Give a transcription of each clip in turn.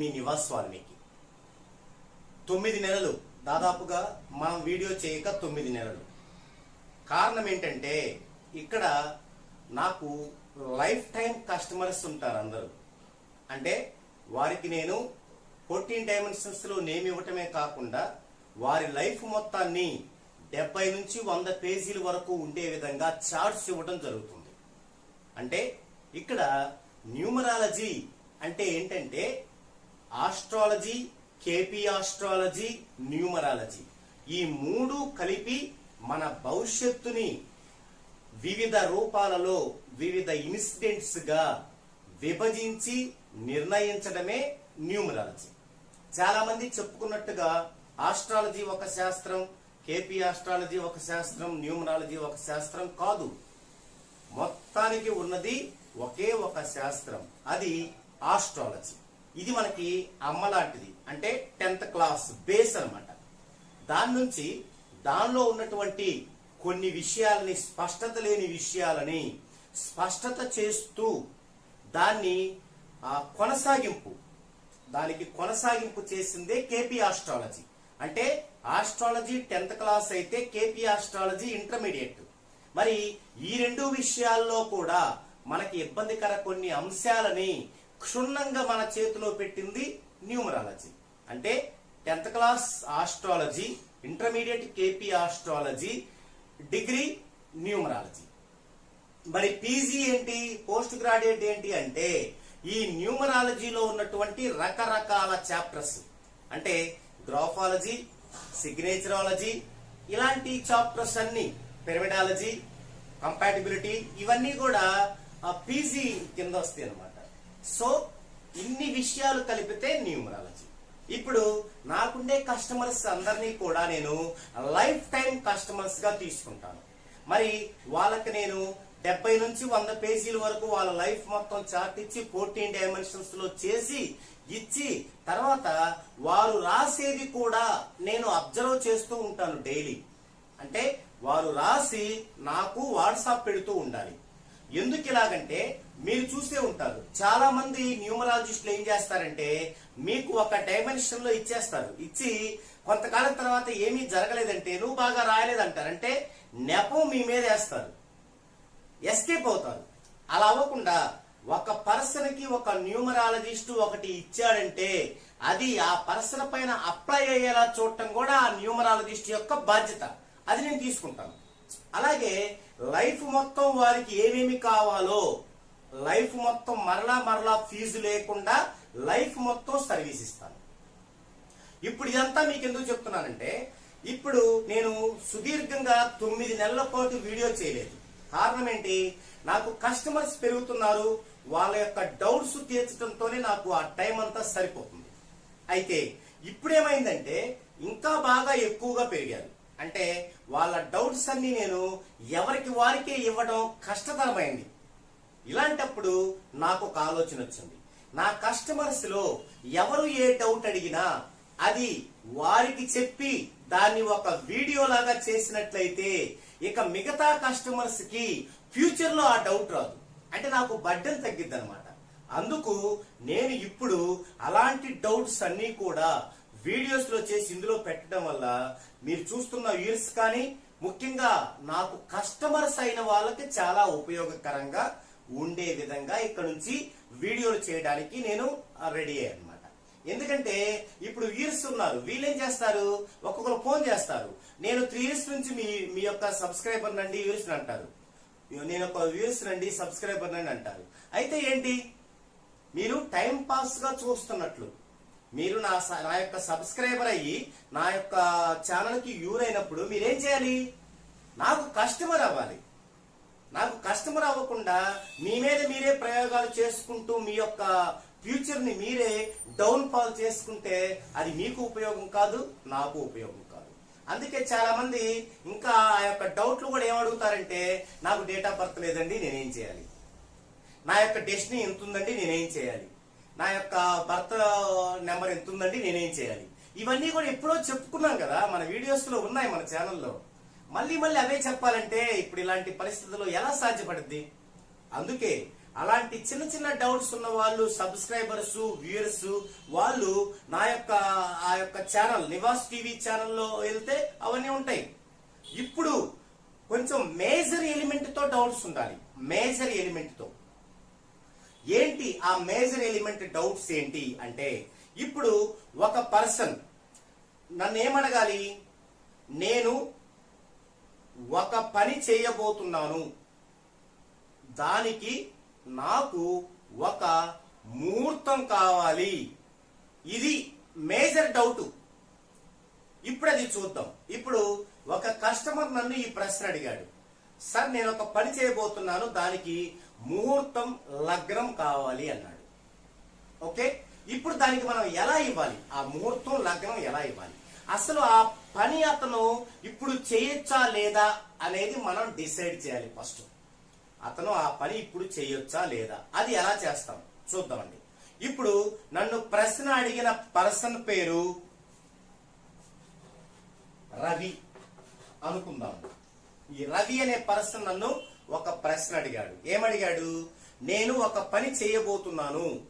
మీ నివాస్ వాల్మీకి తొమ్మిది నెలలు. దాదాపుగా మనం వీడియో చేయక తొమ్మిది నెలలు. కారణం ఏంటంటే ఇక్కడ నాకు లైఫ్ టైం కస్టమర్స్ ఉంటారు అందరూ. అంటే వారికి నేను ఫోర్టీన్ డైమెన్షన్స్లో నేమ్ ఇవ్వటమే కాకుండా వారి లైఫ్ మొత్తాన్ని డెబ్బై నుంచి వంద పేజీల వరకు ఉండే విధంగా చార్ట్స్ ఇవ్వడం జరుగుతుంది. అంటే ఇక్కడ న్యూమరాలజీ అంటే ఏంటంటే ఆస్ట్రాలజీ కేపీ ఆస్ట్రాలజీ న్యూమరాలజీ. ఈ మూడు కలిపి మన భవిష్యత్తుని వివిధ రూపాలలో వివిధ ఇన్సిడెంట్స్గా విభజించి నిర్ణయించడమే న్యూమరాలజీ. చాలా మంది చెప్పుకున్నట్టుగా ఆస్ట్రాలజీ ఒక శాస్త్రం కేపీ ఆస్ట్రాలజీ ఒక శాస్త్రం న్యూమరాలజీ ఒక శాస్త్రం కాదు. మొత్తానికి ఉన్నది ఒకే ఒక శాస్త్రం అది ఆస్ట్రాలజీ. ఇది మనకి అమ్మ లాంటిది. అంటే టెన్త్ క్లాస్ బేస్ అన్నమాట. దాని నుంచి దానిలో ఉన్నటువంటి కొన్ని విషయాలని స్పష్టత లేని విషయాలని స్పష్టత చేస్తూ దాన్ని ఆ, కొనసాగింపు. దానికి కొనసాగింపు చేసిందే కేపీ ఆస్ట్రాలజీ. అంటే ఆస్ట్రాలజీ టెన్త్ క్లాస్ అయితే కేపీ ఆస్ట్రాలజీ ఇంటర్మీడియట్. మరి ఈ రెండు విషయాల్లో కూడా మనకి ఇబ్బందికర కొన్ని అంశాలని క్షుణ్ణంగా మన చేతిలో పెట్టింది న్యూమరాలజీ. అంటే tenth class astrology intermediate KP astrology degree numerology. మరి పీజీ ఏంటి పోస్ట్ గ్రాడ్యుయేట్ ఏంటి అంటే ఈ న్యూమరాలజీలో ఉన్నటువంటి రకరకాల చాప్టర్స్. అంటే గ్రాఫాలజీ సిగ్నేచరాలజీ ఇలాంటి చాప్టర్స్ అన్ని పిరమిడాలజీ కంపాటిబిలిటీ ఇవన్నీ కూడా పీజీ కింద వస్తాయి అనమాట సో ఇన్ని విషయాలు కలిపితే న్యూమరాలజీ ఇప్పుడు నాకుండే కస్టమర్స్ అందరినీ కూడా నేను లైఫ్ టైం కస్టమర్స్గా తీసుకుంటాను. మరి వాళ్ళకి నేను డెబ్బై నుంచి వంద పేజీల వరకు వాళ్ళ లైఫ్ మొత్తం చార్ట్ ఇచ్చి ఫోర్టీన్ డైమెన్షన్స్లో చేసి ఇచ్చి తర్వాత వారు రాసేది కూడా నేను అబ్జర్వ్ చేస్తూ ఉంటాను డైలీ అంటే వారు రాసి నాకు వాట్సాప్ పెడుతూ ఉండాలి. ఎందుకు ఇలాగంటే మీరు చూసే ఉంటారు. చాలా మంది న్యూమరాలజిస్టులు ఏం చేస్తారంటే మీకు ఒక డైమెన్షన్లో ఇచ్చేస్తారు. ఇచ్చి కొంతకాలం తర్వాత ఏమీ జరగలేదంటే నువ్వు బాగా రాయలేదంటారు. అంటే నెపం మీ మీద వేస్తారు. ఎస్కేప్ అవుతారు. అలా అవ్వకుండా ఒక పర్సన్కి ఒక న్యూమరాలజిస్ట్ ఒకటి ఇచ్చాడంటే అది ఆ పర్సన్ పైన అప్లై అయ్యేలా చూడటం కూడా ఆ న్యూమరాలజిస్ట్ యొక్క బాధ్యత. అది నేను తీసుకుంటాను. అలాగే లైఫ్ మొత్తం వారికి ఏమేమి కావాలో లైఫ్ మొత్తం మరలా మరలా ఫీజు లేకుండా లైఫ్ మొత్తం సర్వీస్ ఇస్తాను. ఇప్పుడు ఇదంతా మీకు ఎందుకు చెప్తున్నానంటే ఇప్పుడు నేను సుదీర్ఘంగా తొమ్మిది నెలల పాటు వీడియో చేయలేదు. కారణం ఏంటి? నాకు కస్టమర్స్ పెరుగుతున్నారు వాళ్ళ యొక్క డౌట్స్ తీర్చడంతోనే నాకు ఆ టైం అంతా సరిపోతుంది. అయితే ఇప్పుడేమైందంటే ఇంకా బాగా ఎక్కువగా పెరిగారు. అంటే వాళ్ళ డౌట్స్ అన్ని నేను ఎవరికి వారికే ఇవ్వడం కష్టతరమైంది. ఇలాంటప్పుడు నాకు ఒక ఆలోచన వచ్చింది. నా కస్టమర్స్లో ఎవరు ఏ డౌట్ అడిగినా అది వారికి చెప్పి దాన్ని ఒక వీడియో లాగా చేసినట్లయితే ఇక మిగతా కస్టమర్స్కి ఫ్యూచర్లో ఆ డౌట్ రాదు. అంటే నాకు బడ్డెన్ తగ్గిద్ది అనమాట అందుకు నేను ఇప్పుడు అలాంటి డౌట్స్ అన్నీ కూడా వీడియోస్లో చేసి ఇందులో పెట్టడం వల్ల మీరు చూస్తున్న వ్యూర్స్ కానీ ముఖ్యంగా నాకు కస్టమర్స్ అయిన వాళ్ళకి చాలా ఉపయోగకరంగా ఉండే విధంగా ఇక్కడ నుంచి వీడియోలు చేయడానికి నేను రెడీ అయ్యాను అనమాట ఎందుకంటే ఇప్పుడు వ్యూర్స్ ఉన్నారు వీళ్ళేం చేస్తారు? ఒక్కొక్కరు ఫోన్ చేస్తారు. నేను త్రీ ఇయర్స్ నుంచి మీ మీ యొక్క సబ్స్క్రైబర్ నండి వ్యూర్స్ అంటారు. నేను ఒక వ్యూర్స్ నండి సబ్స్క్రైబర్ నండి అంటారు. అయితే ఏంటి? మీరు టైం పాస్గా చూస్తున్నట్లు. మీరు నా స- నా యొక్క సబ్స్క్రైబర్ అయ్యి నా యొక్క ఛానల్కి యూర్ అయినప్పుడు మీరేం చేయాలి? నాకు కస్టమర్ అవ్వాలి. నాకు కస్టమర్ అవ్వకుండా మీ మీద మీరే ప్రయోగాలు చేసుకుంటూ మీ యొక్క ఫ్యూచర్ని మీరే డౌన్ ఫాల్ చేసుకుంటే అది మీకు ఉపయోగం కాదు నాకు ఉపయోగం కాదు. అందుకే చాలా మంది ఇంకా ఆ యొక్క డౌట్లు కూడా ఏమడుగుతారంటే నాకు డేట్ ఆఫ్ బర్త్ లేదండి నేనేం చేయాలి? నా యొక్క డెస్టినీ ఎంత ఉందండి నేనేం చేయాలి? నా యొక్క భర్త నెంబర్ ఎంత ఉందండి నేనేం చేయాలి? ఇవన్నీ కూడా ఎప్పుడో చెప్పుకున్నాం కదా మన వీడియోస్లో ఉన్నాయి మన ఛానల్లో. మళ్ళీ మళ్ళీ అవే చెప్పాలంటే ఇప్పుడు ఇలాంటి పరిస్థితుల్లో ఎలా సాధ్యపడుద్ది? అందుకే అలాంటి చిన్న చిన్న డౌట్స్ ఉన్న వాళ్ళు సబ్స్క్రైబర్స్ వ్యూయర్స్ వాళ్ళు నా యొక్క ఆ యొక్క ఛానల్ నివాస్ టీవీ ఛానల్లో వెళ్తే అవన్నీ ఉంటాయి. ఇప్పుడు కొంచెం మేజర్ ఎలిమెంట్తో డౌట్స్ ఉండాలి. మేజర్ ఎలిమెంట్తో ఏంటి ఆ మేజర్ ఎలిమెంట్ డౌట్స్ ఏంటి అంటే ఇప్పుడు ఒక పర్సన్ నన్ను ఏమనగాలి నేను ఒక పని చేయబోతున్నాను. దానికి నాకు ఒక ముహూర్తం కావాలి. ఇది మేజర్ డౌట్. ఇప్పుడు అది చూద్దాం. ఇప్పుడు ఒక కస్టమర్ నన్ను ఈ ప్రశ్న అడిగాడు. సార్ నేను ఒక పని చేయబోతున్నాను. దానికి ముహూర్తం లగ్నం కావాలి అన్నాడు. ఓకే? ఇప్పుడు దానికి మనం ఎలా ఇవ్వాలి? ఆ ముహూర్తం లగ్నం ఎలా ఇవ్వాలి? అసలు ఆ పని అతను ఇప్పుడు చేయొచ్చా లేదా అనేది మనం డిసైడ్ చేయాలి ఫస్ట్. అతను ఆ పని ఇప్పుడు చేయొచ్చా లేదా? అది ఎలా చేస్తాం? చూద్దామండి. ఇప్పుడు నన్ను ప్రశ్న అడిగిన పర్సన్ పేరు రవి అనుకుందాం. ఈ రవి అనే పర్సన్ నన్ను ఒక ప్రశ్న అడిగాడు. ఏమడిగాడు? నేను ఒక పని చేయబోతున్నాను.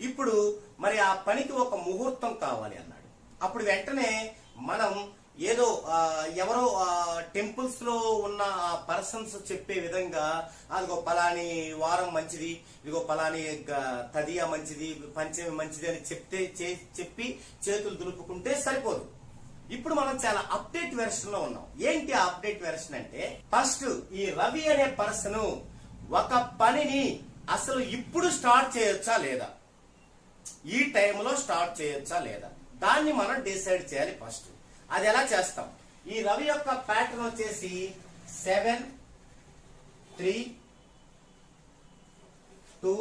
ఇప్పుడు మరి ఆ పనికి ఒక ముహూర్తం కావాలి అన్నాడు. అప్పుడు వెంటనే మనం ఏదో ఎవరో టెంపుల్స్లో ఉన్న ఆ పర్సన్స్ చెప్పే విధంగా అదిగో పలాని వారం మంచిది ఇదిగో పలాని తదియా మంచిది పంచమి మంచిది అని చెప్తే చెప్పి చేతులు దులుపుకుంటే సరిపోదు. ఇప్పుడు మనం చాలా అప్డేట్ వెర్షన్లో ఉన్నాం. ఏంటి ఆ అప్డేట్ వెర్షన్ అంటే ఫస్ట్ ఈ రవి అనే పర్సన్ ఒక పనిని అసలు ఇప్పుడు స్టార్ట్ చేయొచ్చా లేదా? ఈ టైంలో స్టార్ట్ చేయొచ్చా లేదా? దాన్ని మనం డిసైడ్ చేయాలి ఫస్ట్ అది ఎలా చేస్తాం? ఈ రవి యొక్క ప్యాటర్న్ వచ్చేసి సెవెన్ త్రీ టూ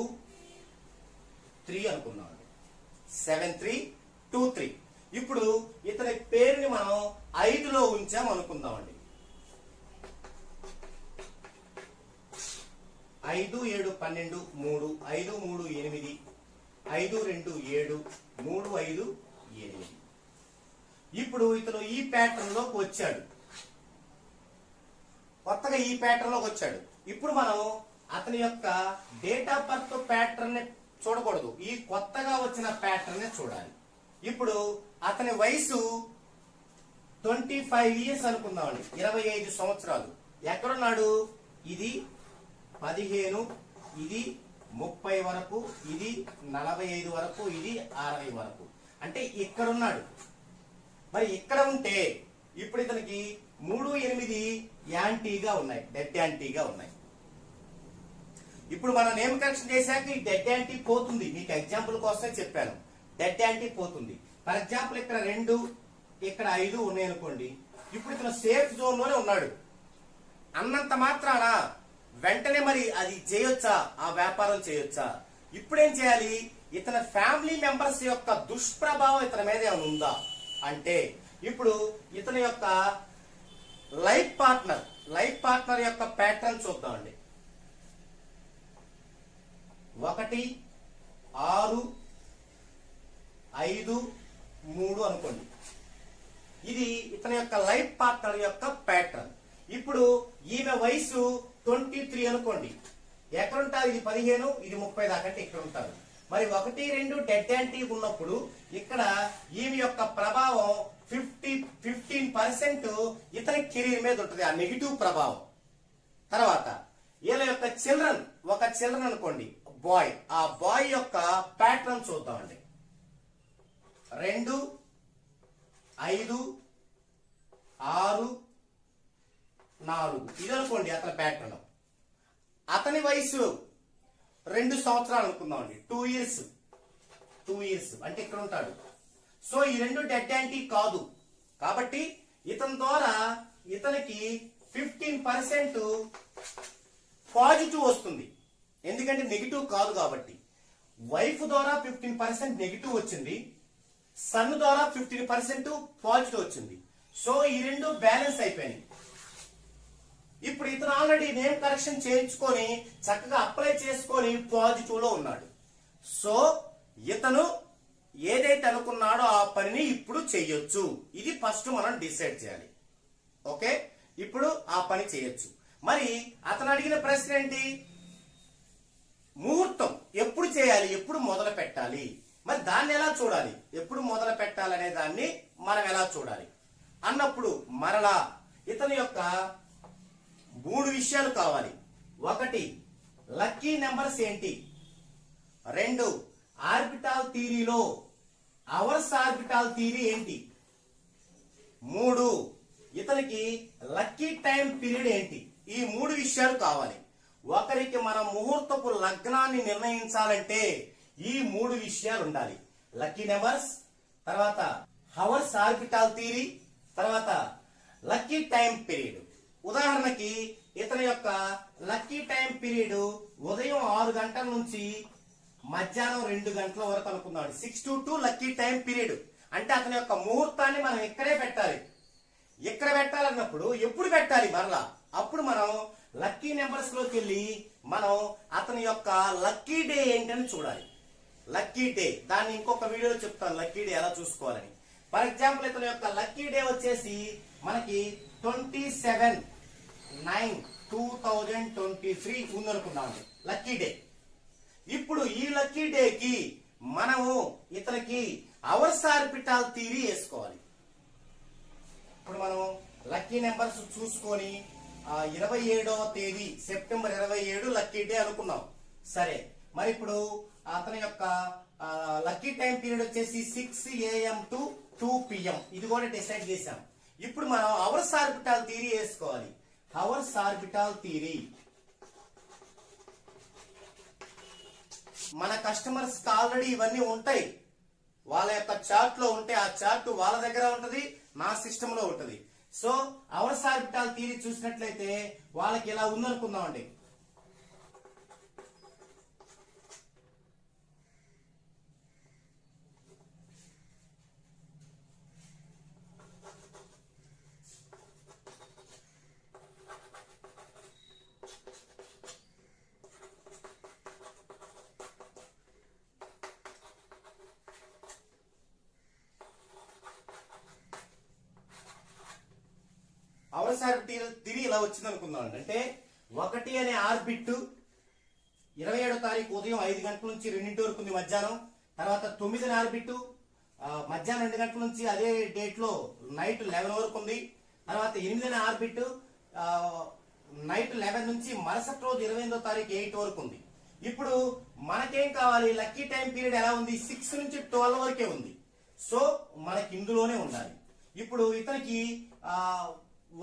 త్రీ అనుకున్నాం సెవెన్ త్రీ టూ త్రీ ఇప్పుడు ఇతని పేరుని మనం ఐదులో ఉంచాం అనుకుందామండి. ఐదు ఏడు పన్నెండు మూడు ఐదు మూడు ఎనిమిది ఐదు రెండు ఏడు మూడు ఐదు ఎనిమిది. ఇప్పుడు ఇతను ఈ ప్యాటర్న్లోకి వచ్చాడు. కొత్తగా ఈ ప్యాటర్న్లోకి వచ్చాడు. ఇప్పుడు మనం అతని యొక్క డేట్ ఆఫ్ బర్త్ ప్యాటర్న్ చూడకూడదు. ఈ కొత్తగా వచ్చిన ప్యాటర్న్ చూడాలి. ఇప్పుడు అతని వయసు ట్వంటీ ఫైవ్ ఇయర్స్ అనుకుందామండి. ఇరవై ఐదు సంవత్సరాలు. ఎక్కడున్నాడు? ఇది పదిహేను ఇది ముప్పై వరకు ఇది నలభై ఐదు వరకు ఇది అరవై వరకు. అంటే ఇక్కడున్నాడు. మరి ఇక్కడ ఉంటే ఇప్పుడు ఇతనికి మూడు ఎనిమిది యాంటీగా ఉన్నాయి. డెడ్ యాంటీగా ఉన్నాయి. ఇప్పుడు మనం నేమ్ కరెక్షన్ చేశాక ఈ డెడ్ యాంటీ పోతుంది. మీకు ఎగ్జాంపుల్ కోసమే చెప్పాను. డెడ్ యాంటీ పోతుంది. ఫర్ ఎగ్జాంపుల్ ఇక్కడ రెండు ఇక్కడ ఐదు ఉన్నాయి అనుకోండి. ఇప్పుడు ఇతను సేఫ్ జోన్లోనే ఉన్నాడు. అన్నంత మాత్రాన వెంటనే మరి అది చేయొచ్చా? ఆ వ్యాపారం చేయొచ్చా? ఇప్పుడేం చేయాలి? ఇతని ఫ్యామిలీ మెంబర్స్ యొక్క దుష్ప్రభావం ఇతని మీద ఏమైనా ఉందా? అంటే ఇప్పుడు ఇతని యొక్క లైఫ్ పార్ట్నర్ లైఫ్ పార్ట్నర్ యొక్క ప్యాటర్న్ చూద్దామండి. ఒకటి ఆరు ఐదు మూడు అనుకోండి. ఇది ఇతని యొక్క లైఫ్ పార్ట్నర్ యొక్క ప్యాటర్న్. ఇప్పుడు ఈమె వయసు ట్వంటీ త్రీ అనుకోండి. ఎక్కడ ఉంటారు ఇది పదిహేను ఇది ముప్పై దాకా అంటే ఇక్కడ ఉంటారు మరి ఒకటి రెండు డెడ్ యాంటీ ఉన్నప్పుడు ఇక్కడ ఈమె యొక్క ప్రభావం ఫిఫ్టీ ఫిఫ్టీన్ పర్సెంట్ ఇతని కెరీర్ మీద ఉంటుంది. ఆ నెగిటివ్ ప్రభావం. తర్వాత వీళ్ళ యొక్క చిల్డ్రన్ ఒక చిల్డ్రన్ అనుకోండి. బాయ్. ఆ బాయ్ యొక్క ప్యాటర్న్ చూద్దామండి. రెండు ఐదు ఆరు నాలుగు. ఇది అనుకోండి అతని ప్యాటర్న్ అతని వయసు రెండు సంవత్సరాలు అనుకుందామండి టూ ఇయర్స్ టూ ఇయర్స్ అంటే ఇక్కడ ఉంటాడు. సో ఈ రెండు డెడ్ యాంటీ కాదు. కాబట్టి ఇతని ద్వారా ఇతనికి ఫిఫ్టీన్ పర్సెంట్ పాజిటివ్ వస్తుంది. ఎందుకంటే నెగిటివ్ కాదు కాబట్టి. వైఫ్ ద్వారా ఫిఫ్టీన్ పర్సెంట్ నెగిటివ్ వచ్చింది. సన్ ద్వారా ఫిఫ్టీన్ పర్సెంట్ పాజిటివ్ వచ్చింది. సో ఈ రెండు బ్యాలెన్స్ అయిపోయినాయి. ఇప్పుడు ఇతను ఆల్రెడీ నేమ్ కరెక్షన్ చేయించుకొని చక్కగా అప్లై చేసుకొని పాజిటివ్లో ఉన్నాడు. సో ఇతను ఏదైతే అనుకున్నాడో ఆ పనిని ఇప్పుడు చేయొచ్చు. ఇది ఫస్ట్ మనం డిసైడ్ చేయాలి. ఓకే? ఇప్పుడు ఆ పని చేయొచ్చు. మరి అతను అడిగిన ప్రశ్న ఏంటి? ముహూర్తం ఎప్పుడు చేయాలి? ఎప్పుడు మొదలు పెట్టాలి మరి దాన్ని ఎలా చూడాలి? ఎప్పుడు మొదలు పెట్టాలనే దాన్ని మనం ఎలా చూడాలి? అన్నప్పుడు మరలా ఇతని యొక్క మూడు విషయాలు కావాలి. ఒకటి లక్కీ నెంబర్స్ ఏంటి? రెండు ఆర్బిటాల్ థీరీలో అవర్స్ ఆర్బిటాల్ థీరీ ఏంటి? మూడు ఇతనికి లక్కీ టైం పీరియడ్ ఏంటి? ఈ మూడు విషయాలు కావాలి. ఒకరికి మన ముహూర్తపు లగ్నాన్ని నిర్ణయించాలంటే ఈ మూడు విషయాలు ఉండాలి. లక్కీ నెంబర్స్ తర్వాత హవర్స్ ఆర్బిటాల్ థీరీ తర్వాత లక్కీ టైం పీరియడ్ ఉదాహరణకి ఇతని యొక్క లక్కీ టైం పీరియడ్ ఉదయం ఆరు గంటల నుంచి మధ్యాహ్నం రెండు గంటల వరకు అనుకున్నాడు six to two lucky time period అంటే అతని యొక్క ముహూర్తాన్ని మనం ఇక్కడే పెట్టాలి. ఇక్కడ పెట్టాలన్నప్పుడు ఎప్పుడు పెట్టాలి మరలా? అప్పుడు మనం లక్కీ నెంబర్స్లోకి వెళ్ళి మనం అతని యొక్క లక్కీ డే ఏంటని చూడాలి. Lucky day. దాన్ని ఇంకొక వీడియోలో చెప్తాను లక్కీ డే ఎలా చూసుకోవాలని. ఫర్ ఎగ్జాంపుల్ ఇతని యొక్క లక్కీ డే వచ్చేసి మనకి twenty seven nine two thousand twenty three ఉందనుకున్నాము lucky day. ఇప్పుడు ఈ లక్కీ డేకి మనము ఇతనికి అవర్స్ ఆర్బిటాల్ థీరీ వేసుకోవాలి. ఇప్పుడు మనం లక్కీ నెంబర్స్ చూసుకొని ఇరవై ఏడవ తేదీ సెప్టెంబర్ ఇరవై ఏడు లక్కీ డే అనుకున్నాం సరే. మరి ఇప్పుడు అతని యొక్క లక్కీ టైం పీరియడ్ వచ్చేసి six AM to two PM ఇది కూడా డిసైడ్ చేశాం. ఇప్పుడు మనం అవర్స్ ఆర్బిటాల్ థీరీ వేసుకోవాలి. అవర్స్ ఆర్బిటాల్ థీరీ మన కస్టమర్స్ ఆల్రెడీ ఇవన్నీ ఉంటాయి. వాళ్ళ యొక్క చార్ట్లో ఉంటే ఆ చార్ట్ వాళ్ళ దగ్గర ఉంటది నా సిస్టమ్లో ఉంటది. సో అవర్స్ ఆర్బిటాల్ థీరీ చూసినట్లయితే వాళ్ళకి ఇలా ఉందనుకుందామండి. అవర్స్ తిరిగి ఇలా వచ్చింది అనుకుందాం అంటే ఒకటి అనే ఆర్బిట్ ఇరవై ఏడో తారీఖు ఉదయం ఐదు గంటల నుంచి రెండింటి వరకు ఉంది మధ్యాహ్నం. తర్వాత తొమ్మిది ఆర్బిట్ మధ్యాహ్నం రెండు గంటల నుంచి అదే డేట్లో నైట్ లెవెన్ వరకు ఉంది. తర్వాత ఎనిమిది ఆర్బిట్ నైట్ లెవెన్ నుంచి మరుసటి రోజు ఇరవై ఎనిమిదో తారీఖు ఎయిట్ వరకు ఉంది. ఇప్పుడు మనకేం కావాలి? లక్కీ టైం పీరియడ్ ఎలా ఉంది? సిక్స్ నుంచి ట్వెల్వ్ వరకే ఉంది. సో మనకి ఇందులోనే ఉండాలి. ఇప్పుడు ఇతనికి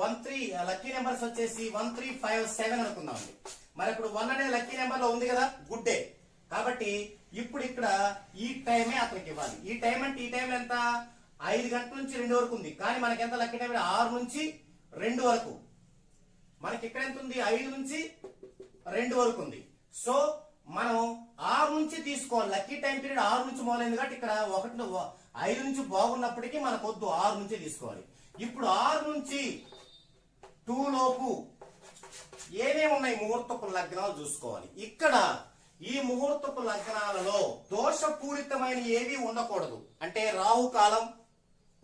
వన్ త్రీ లక్కీ నెంబర్స్ వచ్చేసి వన్ త్రీ ఫైవ్ సెవెన్ అనుకుందామండి మరి ఇప్పుడు వన్ అనే లక్కీ నెంబర్లో ఉంది కదా గుడ్ డే కాబట్టి ఇప్పుడు ఇక్కడ ఈ టైమే అతనికి ఇవ్వాలి. ఈ టైం అంటే ఈ టైం ఎంత? ఐదు గంటల నుంచి రెండు వరకు ఉంది. కానీ మనకి ఎంత లక్కీ టైం ఆరు నుంచి రెండు వరకు. మనకి ఇక్కడ ఎంత ఉంది? ఐదు నుంచి రెండు వరకు ఉంది. సో మనం ఆరు నుంచి తీసుకోవాలి. లక్కీ టైం పీరియడ్ ఆరు నుంచి మొదలైంది కాబట్టి ఇక్కడ ఒకటి ఐదు నుంచి బాగున్నప్పటికీ మనకొద్దు ఆరు నుంచే తీసుకోవాలి. ఇప్పుడు ఆరు నుంచి టూ లోపు ఏమేమి ఉన్నాయి ముహూర్తపు లగ్నాలు చూసుకోవాలి. ఇక్కడ ఈ ముహూర్తపు లగ్నాలలో దోషపూరితమైన ఏవి ఉండకూడదు. అంటే రాహుకాలం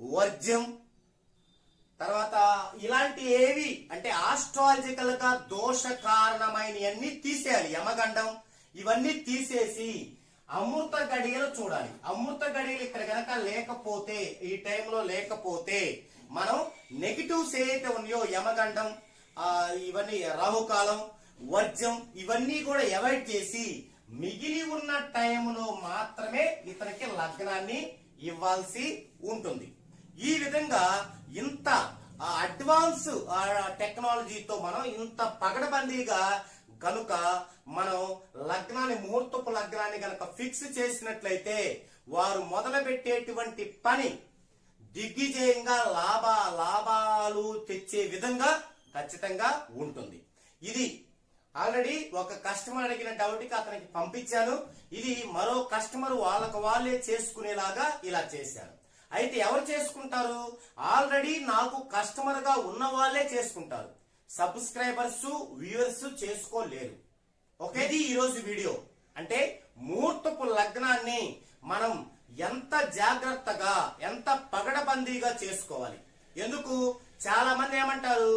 వర్జ్యం తర్వాత ఇలాంటి ఏవి అంటే ఆస్ట్రాలజికల్గా దోష కారణమైనవన్నీ తీసేయాలి. యమగండం ఇవన్నీ తీసేసి అమృత గడియలు చూడాలి. అమృత గడియలు ఇక్కడ కనుక లేకపోతే ఈ టైంలో లేకపోతే మనం నెగిటివ్స్ ఏవైతే ఉన్నాయో యమగండం ఇవన్నీ రాహుకాలం వర్జం ఇవన్నీ కూడా అవాయిడ్ చేసి మిగిలి ఉన్న టైంలో మాత్రమే ఇతనికి లగ్నాన్ని ఇవ్వాల్సి ఉంటుంది. ఈ విధంగా ఇంత ఆ, అడ్వాన్స్ ఆ, టెక్నాలజీతో మనం ఇంత పగడబందీగా కనుక మనం లగ్నాన్ని ముహూర్తపు లగ్నాన్ని కనుక ఫిక్స్ చేసినట్లయితే వారు మొదలుపెట్టేటువంటి పని దిగ్విజయంగా లాభ లాభాలు తెచ్చే విధంగా ఖచ్చితంగా ఉంటుంది. ఇది ఆల్రెడీ ఒక కస్టమర్ అడిగిన డౌట్కి అతనికి పంపించాను. ఇది మరో కస్టమర్ వాళ్ళకు వాళ్ళే చేసుకునేలాగా ఇలా చేశాను అయితే ఎవరు చేసుకుంటారు? ఆల్రెడీ నాకు కస్టమర్గా ఉన్న వాళ్ళే చేసుకుంటారు. సబ్స్క్రైబర్స్ వ్యూవర్స్ చేసుకోలేరు. ఒకేది ఈరోజు వీడియో. అంటే ముహూర్తపు లగ్నాన్ని మనం ఎంత జాగ్రత్తగా ఎంత పగడబందీగా చేసుకోవాలి. ఎందుకు? చాలా మంది ఏమంటారు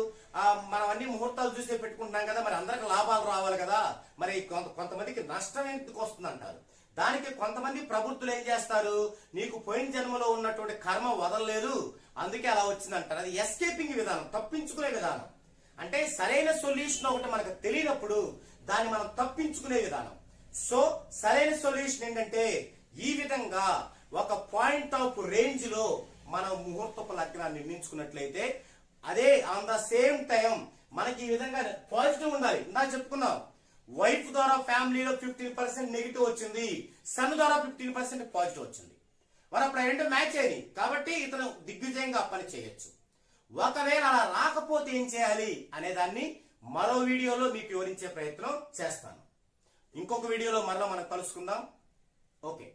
మనం అన్ని ముహూర్తాలు చూసే పెట్టుకుంటున్నాం కదా మరి అందరికి లాభాలు రావాలి కదా. మరి కొంత కొంతమందికి నష్టం ఎందుకు వస్తుంది అంటారు దానికి కొంతమంది ప్రభుత్వులు ఏం చేస్తారు? నీకు పోయిన జన్మలో ఉన్నటువంటి కర్మ వదలలేదు అందుకే అలా వచ్చింది అంటారు అది ఎస్కేపింగ్ విధానం తప్పించుకునే విధానం. అంటే సరైన సొల్యూషన్ ఒకటి మనకు తెలియనప్పుడు దాన్ని మనం తప్పించుకునే విధానం. సో సరైన సొల్యూషన్ ఏంటంటే ఈ విధంగా ఒక పాయింట్ ఆఫ్ రేంజ్లో మనం ముహూర్తపు లగ్నాన్ని నిర్ణయించుకున్నట్లయితే అదే ఆన్ ద సేమ్ టైం మనకి ఈ విధంగా పాజిటివ్ ఉండాలి. ఇందా చెప్పుకున్నాం వైఫ్ ద్వారా ఫ్యామిలీలో ఫిఫ్టీన్ పర్సెంట్ నెగిటివ్ వచ్చింది సన్ ద్వారా ఫిఫ్టీన్ పర్సెంట్ పాజిటివ్ వచ్చింది. మరి అప్పుడు రెండు మ్యాచ్ అయింది కాబట్టి ఇతను దిగ్విజయంగా పని చేయొచ్చు. ఒకవేళ అలా రాకపోతే ఏం చేయాలి అనే దాన్ని మరో వీడియోలో మీకు వివరించే ప్రయత్నం చేస్తాను. ఇంకొక వీడియోలో మరలా మనం కలుసుకుందాం. ఓకే.